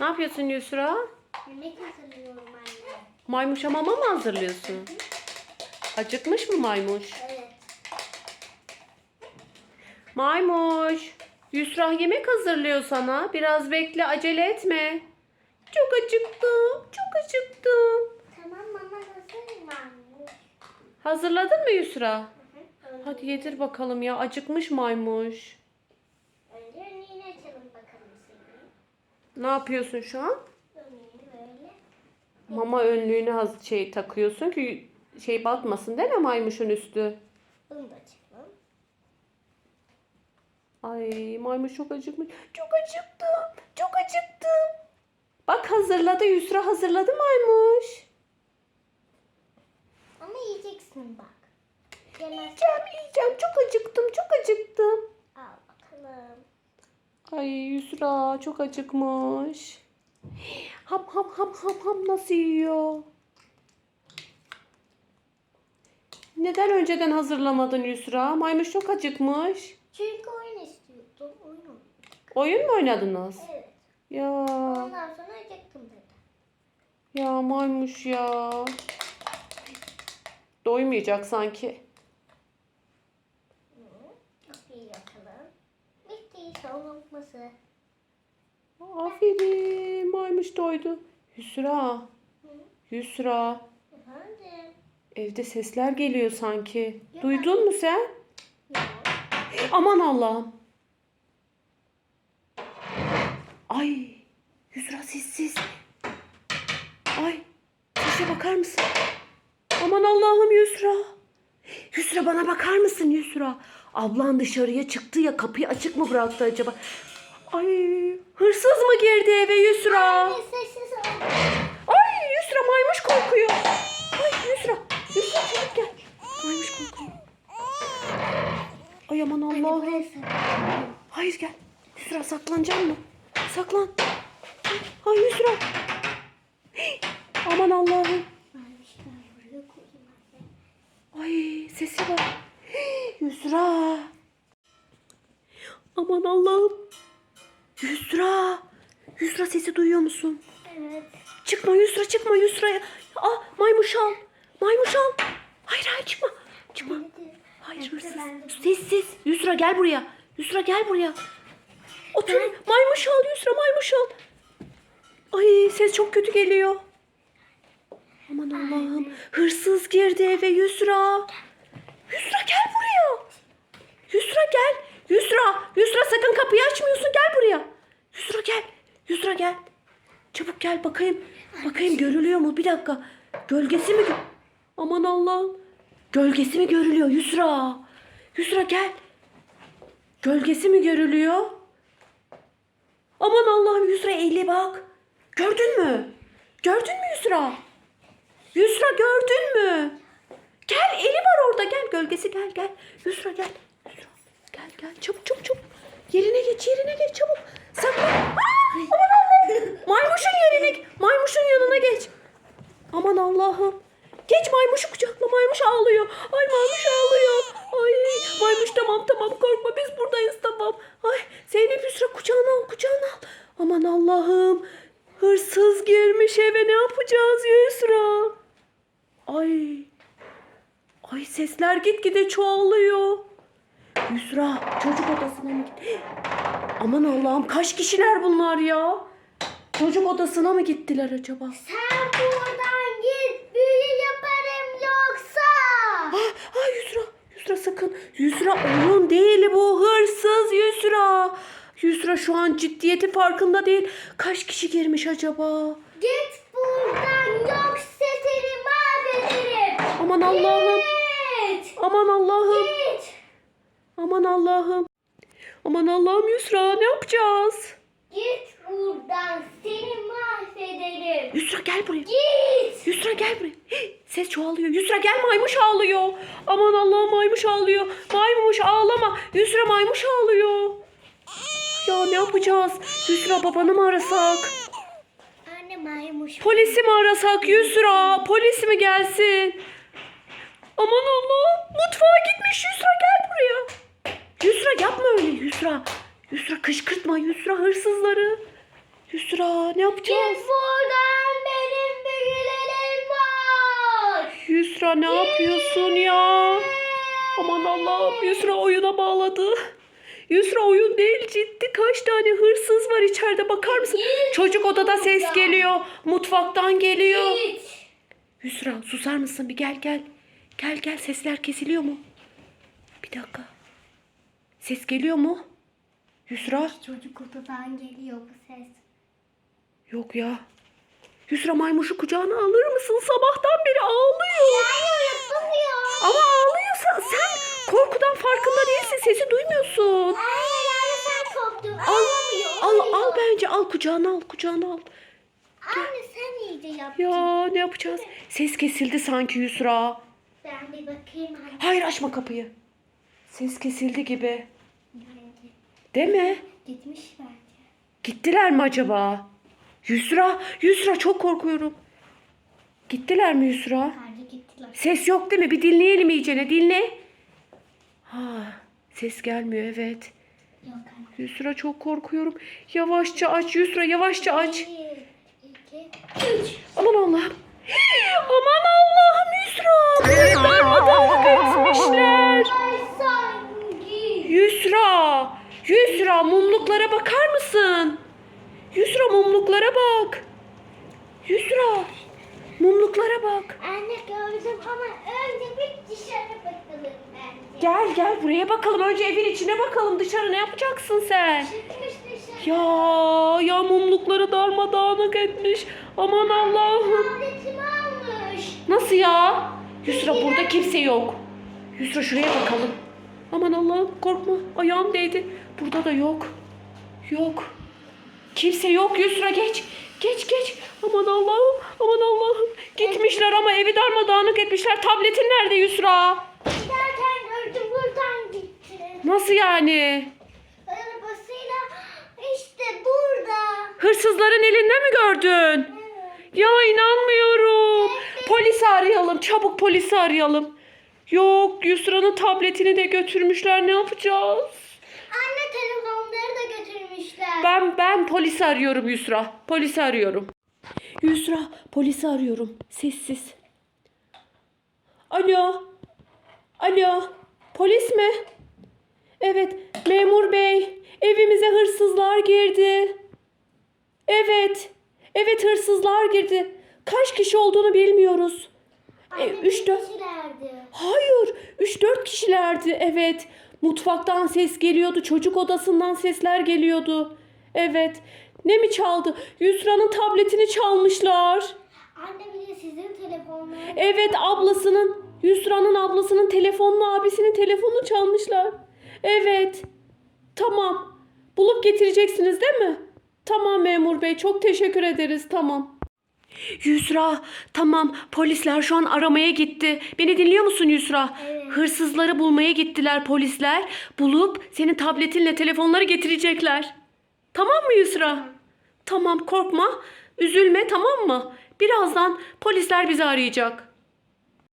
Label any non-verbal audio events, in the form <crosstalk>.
Ne yapıyorsun Yusra? Yemek hazırlıyorum anne. Maymuşa mama mı hazırlıyorsun? Acıkmış mı maymuş? Evet. Maymuş. Yusra yemek hazırlıyor sana. Biraz bekle acele etme. Çok acıktım. Çok acıktım. Tamam mama hazır mı anne? Hazırladın mı Yusra? Önce, Hadi yedir bakalım ya. Acıkmış maymuş. önce önlüğünü açalım bakalım seni. Ne yapıyorsun şu an? Mama önlüğünü haz şey takıyorsun ki şey batmasın değil mi maymuşun üstü? Bunu da. Ay maymuş çok acıkmış. Çok acıktım. Çok acıktım. Bak hazırladı Yusra hazırladı maymuş. Ama yiyeceksin bak. Yemez. Yiyeceğim yiyeceğim. Çok acıktım. Çok acıktım. Al bakalım. Ay Yusra çok acıkmış. Ham ham ham ham ham nasıl yiyor? Neden önceden hazırlamadın Yusra? Maymuş çok acıkmış. Çünkü oyun istiyordum. Oyun oynadım. Oyun mu oynadınız? Evet. Ya Ondan sonra acıktım dedi. ya maymuş ya. Doymayacak sanki. Hı. Kapıyı yakalım. Lokması. Aferin maymuş doydu. Yusra. Hı. Yusra. Efendim? Evde sesler geliyor sanki. Ya. Duydun mu sen? Yok. Aman Allah'ım. Ay. Yusra sessiz. Ay. Sese bakar mısın? Aman Allah'ım Yusra. Yusra bana bakar mısın Yusra? Ablan dışarıya çıktı ya kapıyı açık mı bıraktı acaba? Ay hırsız mı girdi eve Yusra? Anne. Ay Yusra maymuş korkuyor. Ay Yusra. Yusra çabuk gel. Maymuş korkuyor. Ay aman Allah'ım. Hayır gel. Yusra saklanacak mı? Saklan. Ay Yusra. Aman Allah'ım. Ben işte buraya koyayım anne. Ay sesi var. Hey, <gasps> Yusra. Aman Allah'ım. Yusra. Yusra sesi duyuyor musun? Evet. Çıkma Yusra çıkma Yusra. Ah maymuş al. Maymuş al. Hayır hayır çıkma. Çıkma. Hayır hırsız. Sessiz. Yusra gel buraya. Yusra gel buraya. Otur. Maymuş al Yusra maymuş al. Ay ses çok kötü geliyor. Aman Allah'ım. Hırsız girdi eve Yusra. Yusra gel buraya. Yusra gel. Yusra. Yusra sakın kapıyı açmıyorsun. Gel buraya. Yusra gel. Yusra gel. Çabuk gel bakayım. Bakayım görülüyor mu? Bir dakika. Gölgesi mi? Aman Allah'ım. Gölgesi mi görülüyor Yusra? Yusra gel. Gölgesi mi görülüyor? Aman Allah'ım Yusra eğile bak. Gördün mü? Gördün mü Yusra? Yusra gördün mü? Gel eli var orada gel gölgesi gel gel. Yusra gel. Gel gel çabuk çabuk çabuk. Yerine geç yerine geç çabuk. Saklan. Aa, aman Allah'ım. Maymuşun yerine maymuşun yanına geç. Aman Allah'ım. Geç maymuşu kucakla maymuş ağlıyor. Ay maymuş ağlıyor. Ay maymuş tamam tamam korkma biz buradayız tamam. Ay Zeynep Yusra kucağına al kucağına al. Aman Allah'ım. Hırsız girmiş eve ne yapacağız Yusra? Ay. Ay sesler gitgide çoğalıyor. Yusra çocuk odasına mı gitti? <gasps> Aman Allah'ım kaç kişiler bunlar ya? Çocuk odasına mı gittiler acaba? Sen buradan git. Büyü yaparım yoksa. <gasps> Ah, ah Yusra, Yusra sakın. Yusra oyun değil bu hırsız Yusra. Yusra şu an ciddiyeti farkında değil. Kaç kişi girmiş acaba? Git buradan yoksa seni mahvederim. Aman Allah'ım. Aman Allah'ım. Git. Aman Allah'ım. Aman Allah'ım Yusra ne yapacağız? Git buradan seni mahvederim. Yusra gel buraya. Git. Yusra gel buraya. Ses çoğalıyor. Yusra gel maymuş ağlıyor. Aman Allah'ım maymuş ağlıyor. Maymuş ağlama. Yusra maymuş ağlıyor. Ya ne yapacağız? Yusra babanı mı arasak? Anne maymuş. Polisi mi arasak Yusra? Polis mi gelsin? Aman Allah. Mutfağa gitmiş Yusra gel buraya. Yusra yapma öyle Yusra. Yusra kışkırtma Yusra hırsızları. Yusra ne yapacağız? Git buradan benim büyülerim var. Yusra ne yapıyorsun ya? Aman Allah'ım Yusra oyuna bağladı. Yusra oyun değil ciddi. Kaç tane hırsız var içeride bakar mısın? Git Çocuk odada ses geliyor. Mutfaktan geliyor. Git. Yusra susar mısın? Bir gel gel. Gel gel sesler kesiliyor mu? Bir dakika. Ses geliyor mu? Yusra? Çocuk odadan geliyor bu ses. Yok ya. Yusra maymuşu kucağına alır mısın? Sabahtan beri ağlıyor. Ama ağlıyorsa sen korkudan farkında değilsin. Sesi duymuyorsun. Hayır yani sen korktun. Al, al, al bence al kucağına al kucağına al. Anne sen iyice yaptın. Ya ne yapacağız? Ses kesildi sanki Yusra. Ben bir bakayım anne. Hayır açma kapıyı. Ses kesildi gibi. Bence. Değil mi? Gitmiş bence. Gittiler mi acaba? Yusra, Yusra çok korkuyorum. Gittiler mi Yusra? Hadi gittiler. Ses yok değil mi? Bir dinleyelim iyicene. Dinle. Ha, ses gelmiyor evet. Yok anne. Yusra çok korkuyorum. Yavaşça aç Yusra yavaşça aç. Bir, iki, üç. Aman Allah'ım. Aman Sanki. Yusra. Yusra mumluklara bakar mısın? Yusra mumluklara bak. Yusra. Mumluklara bak. Anne gördüm ama önce bir dışarı bakalım bence. Gel gel buraya bakalım. Önce evin içine bakalım. Dışarı ne yapacaksın sen? Çıkmış dışarı. Ya ya mumlukları darmadağınık etmiş. Aman Allah'ım. Tabletimi almış. Nasıl ya? Yusra burada kimse yok. Yusra şuraya bakalım. Aman Allah'ım korkma. Ayağım değdi. Burada da yok. Yok. Kimse yok Yusra geç. Geç geç. Aman Allah'ım. Aman Allah'ım. Gitmişler ama evi darmadağınık etmişler. Tabletin nerede Yusra? Giderken gördüm buradan gitti. Nasıl yani? Arabasıyla işte burada. Hırsızların elinde mi gördün? Evet. Ya inanmıyorum. Polisi arayalım. Çabuk polisi arayalım. Yok Yusra'nın tabletini de götürmüşler. Ne yapacağız? Anne telefonları da götürmüşler. Ben ben polisi arıyorum Yusra. Polisi arıyorum. Yusra polisi arıyorum. Sessiz. Alo. Alo. Polis mi? Evet memur bey. Evimize hırsızlar girdi. Evet. Evet hırsızlar girdi. Kaç kişi olduğunu bilmiyoruz. Anne E, üç, dört- kişilerdi. Hayır, 3-4 kişilerdi. Evet. Mutfaktan ses geliyordu. Çocuk odasından sesler geliyordu. Evet. Ne mi çaldı? Yusra'nın tabletini çalmışlar. Anne bir de sizin telefonları. Evet, ablasının, Yusra'nın ablasının telefonunu, abisinin telefonunu çalmışlar. Evet. Tamam. Bulup getireceksiniz değil mi? Tamam memur bey. Çok teşekkür ederiz. Tamam. Yusra, tamam. Polisler şu an aramaya gitti. Beni dinliyor musun Yusra? Evet. Hırsızları bulmaya gittiler polisler. Bulup senin tabletinle telefonları getirecekler. Tamam mı Yusra? Tamam korkma. Üzülme tamam mı? Birazdan polisler bizi arayacak.